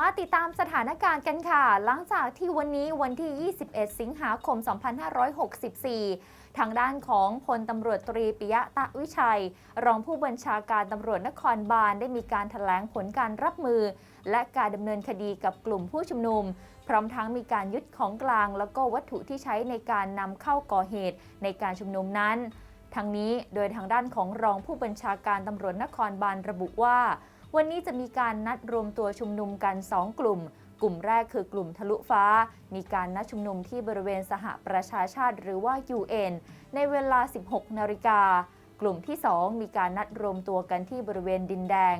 มาติดตามสถานการณ์กันค่ะ หลังจากที่วันนี้วันที่ 21 สิงหาคม 2564 ทางด้านของพลตำรวจตรีปิยะตะวิชัย รองผู้บัญชาการตำรวจนครบาลได้มีการถแถลงผลการรับมือ และการดำเนินคดีกับกลุ่มผู้ชุมนุม พร้อมทั้งมีการยึดของกลาง แล้วก็วัตถุที่ใช้ในการนำเข้าก่อเหตุในการชุมนุมนั้น ทั้งนี้โดยทางด้านของรองผู้บัญชาการตำรวจนครบาลระบุว่า วันนี้จะมีการนัดรวมตัวชุมนุมกัน 2 กลุ่ม กลุ่มแรกคือกลุ่มทะลุฟ้า มีการนัดชุมนุมที่บริเวณสหประชาชาติหรือว่า UN ในเวลา 16 นาฬิกากลุ่มที่ 2 มีการนัดรวมตัวกันที่บริเวณดินแดง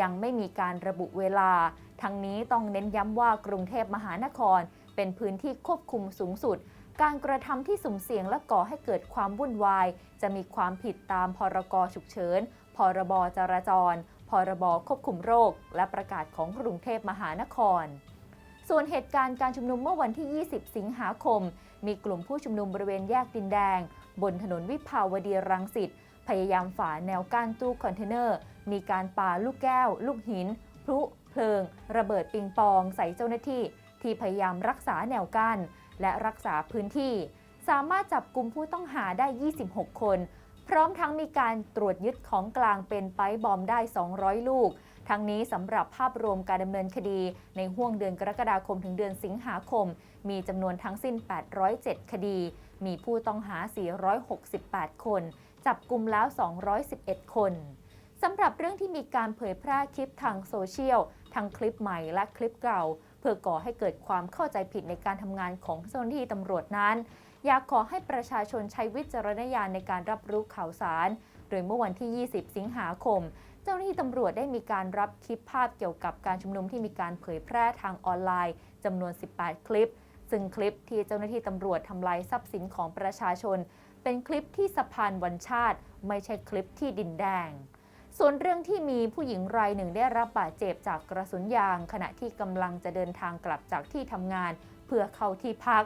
ยังไม่มีการระบุเวลา ทั้งนี้ต้องเน้นย้ำว่ากรุงเทพมหานคร เป็นพื้นที่ควบคุมสูงสุด การกระทำที่สุ่มเสี่ยงและก่อให้เกิดความวุ่นวาย จะมีความผิดตามพรกฉุกเฉิน พรบจราจร พรบควบคุมโรค และประกาศของกรุงเทพมหานคร ส่วนเหตุการณ์การชุมนุมเมื่อวันที่ 20 สิงหาคม มีกลุ่มผู้ชุมนุมบริเวณแยกดินแดง บนถนนวิภาวดีรังสิตพยายามฝ่าแนวกั้นตู้คอนเทนเนอร์ มีการปาลูกแก้ว ลูกหิน พลุ เพลิง ระเบิดปิงปองใส่เจ้าหน้าที่ ที่พยายามรักษาแนวกั้น และรักษาพื้นที่ สามารถจับกลุ่มผู้ต้องหาได้ 26 คน พร้อมทั้งมีการตรวจยึดของกลางเป็นไปบอมได้ 200 ลูก ทั้งนี้สำหรับภาพรวมการดำเนินคดีในห่วงเดือนกรกฎาคมถึงเดือนสิงหาคม มีจำนวนทั้งสิ้น 807 คดี มีผู้ต้องหา 468 คน จับกลุ่มแล้ว 211 คนสำหรับเรื่องที่มีการเผยแพร่คลิปทางโซเชียลทั้งคลิปใหม่และคลิปเก่า เพื่อก่อให้เกิดความเข้าใจผิดในการทำงานของเจ้าหน้าที่ตำรวจนั้น อยากขอให้ประชาชนใช้วิจารณญาณในการรับรู้ข่าวสาร โดยเมื่อวันที่ 20 สิงหาคม เจ้าหน้าที่ตำรวจได้มีการรับคลิปภาพเกี่ยวกับการชุมนุมที่มีการเผยแพร่ทางออนไลน์จำนวน 18 คลิป ซึ่งคลิปที่เจ้าหน้าที่ตำรวจทำลายทรัพย์สินของประชาชน เป็นคลิปที่สะพานวันชาติ ไม่ใช่คลิปที่ดินแดง ส่วนเรื่องที่มีผู้หญิงรายหนึ่งได้รับบาดเจ็บจากกระสุนยาง ขณะที่กำลังจะเดินทางกลับจากที่ทำงาน เพื่อเข้าที่พัก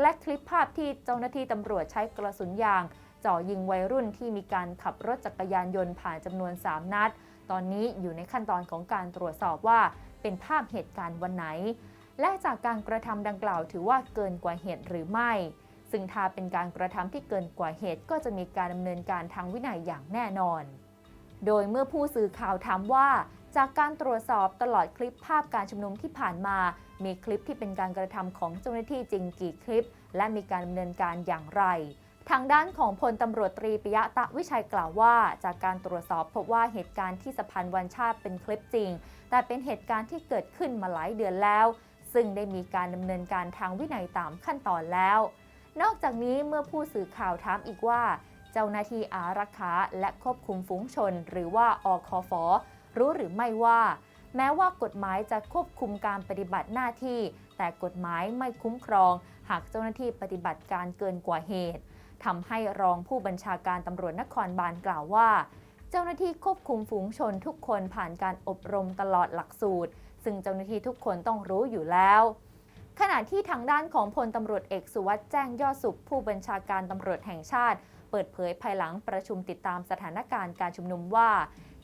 และคลิปภาพที่เจ้าหน้าที่ตำรวจใช้กระสุนยางจ่อยิงวัยรุ่นที่มีการขับรถจักรยานยนต์ผ่านจำนวน 3 นัด ตอนนี้อยู่ในขั้นตอนของการตรวจสอบว่าเป็นภาพเหตุการณ์วันไหน และจากการกระทำดังกล่าวถือว่าเกินกว่าเหตุหรือไม่ ซึ่งถ้าเป็นการกระทำที่เกินกว่าเหตุก็จะมีการดำเนินการทางวินัยอย่างแน่นอน โดยเมื่อผู้สื่อข่าวถามว่า จากการตรวจสอบตลอดคลิปภาพการชุมนุมที่ผ่านมา มีคลิปที่เป็นการกระทำของเจ้าหน้าที่จริงกี่คลิป และมีการดำเนินการอย่างไร ทางด้านของพลตำรวจตรีปิยะตะวิชัยกล่าวว่า จากการตรวจสอบพบว่าเหตุการณ์ที่สะพานวันชาติเป็นคลิปจริง แต่เป็นเหตุการณ์ที่เกิดขึ้นมาหลายเดือนแล้ว ซึ่งได้มีการดำเนินการทางวินัยตามขั้นตอนแล้ว นอกจากนี้เมื่อผู้สื่อข่าวถามอีกว่า เจ้าหน้าที่อารักขาและควบคุมฝูงชน หรือว่าอคฟรู้หรือไม่ว่า แม้ว่ากฎหมายจะควบคุมการปฏิบัติหน้าที่ แต่กฎหมายไม่คุ้มครอง หากเจ้าหน้าที่ปฏิบัติการเกินกว่าเหตุทำให้รองผู้บัญชาการตำรวจนครบาลกล่าวว่า เจ้าหน้าที่ควบคุมฝูงชนทุกคนผ่านการอบรมตลอดหลักสูตร ซึ่งเจ้าหน้าที่ทุกคนต้องรู้อยู่แล้ว ขณะที่ทางด้านของพลตำรวจเอกสุวัสด์แจ้งยอดสุข ผู้บัญชาการตำรวจแห่งชาติ เปิดเผยภายหลังประชุมติดตามสถานการณ์การชุมนุมว่า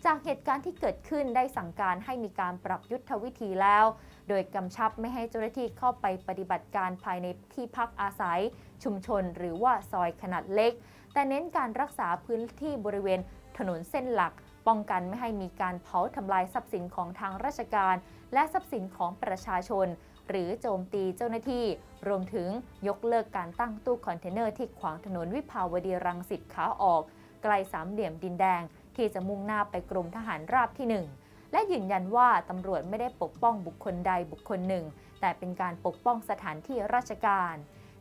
จากเหตุการณ์ที่เกิดขึ้นได้สั่งการให้มีการปรับยุทธวิธีแล้ว โดยกำชับไม่ให้เจ้าหน้าที่เข้าไปปฏิบัติการภายในที่พักอาศัย ชุมชนหรือว่าซอยขนาดเล็ก แต่เน้นการรักษาพื้นที่บริเวณถนนเส้นหลัก ป้องกันไม่ให้มีการเผาทำลายทรัพย์สินของทางราชการ และทรัพย์สินของประชาชน หรือโจมตีเจ้าหน้าที่ รวมถึงยกเลิกการตั้งตู้คอนเทนเนอร์ที่ขวางถนนวิภาวดีรังสิตขาออก ไกลสามเหลี่ยมดินแดง ที่จะมุ่งหน้าไปกรมทหารราบที่ 1 และยืนยันว่าตำรวจไม่ได้ปกป้องบุคคลใดบุคคลหนึ่ง แต่เป็นการปกป้องสถานที่ราชการ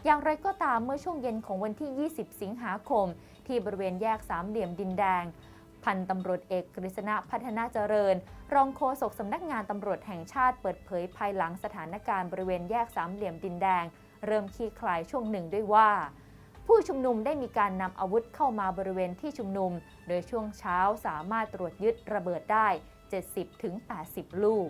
อย่างไรก็ตามเมื่อช่วงเย็นของวันที่ 20 สิงหาคม ที่บริเวณแยกสามเหลี่ยมดินแดง พันตำรวจเอกกฤษณะพัฒนาเจริญ รองโฆษกสำนักงานตำรวจแห่งชาติเปิดเผยภายหลังสถานการณ์บริเวณแยกสามเหลี่ยมดินแดง เริ่มคลี่คลายช่วงหนึ่งด้วยว่า ผู้ชุมนุมได้มีการนำอาวุธเข้ามาบริเวณที่ชุมนุม โดยช่วงเช้าสามารถตรวจยึดระเบิดได้ 70-80 ลูก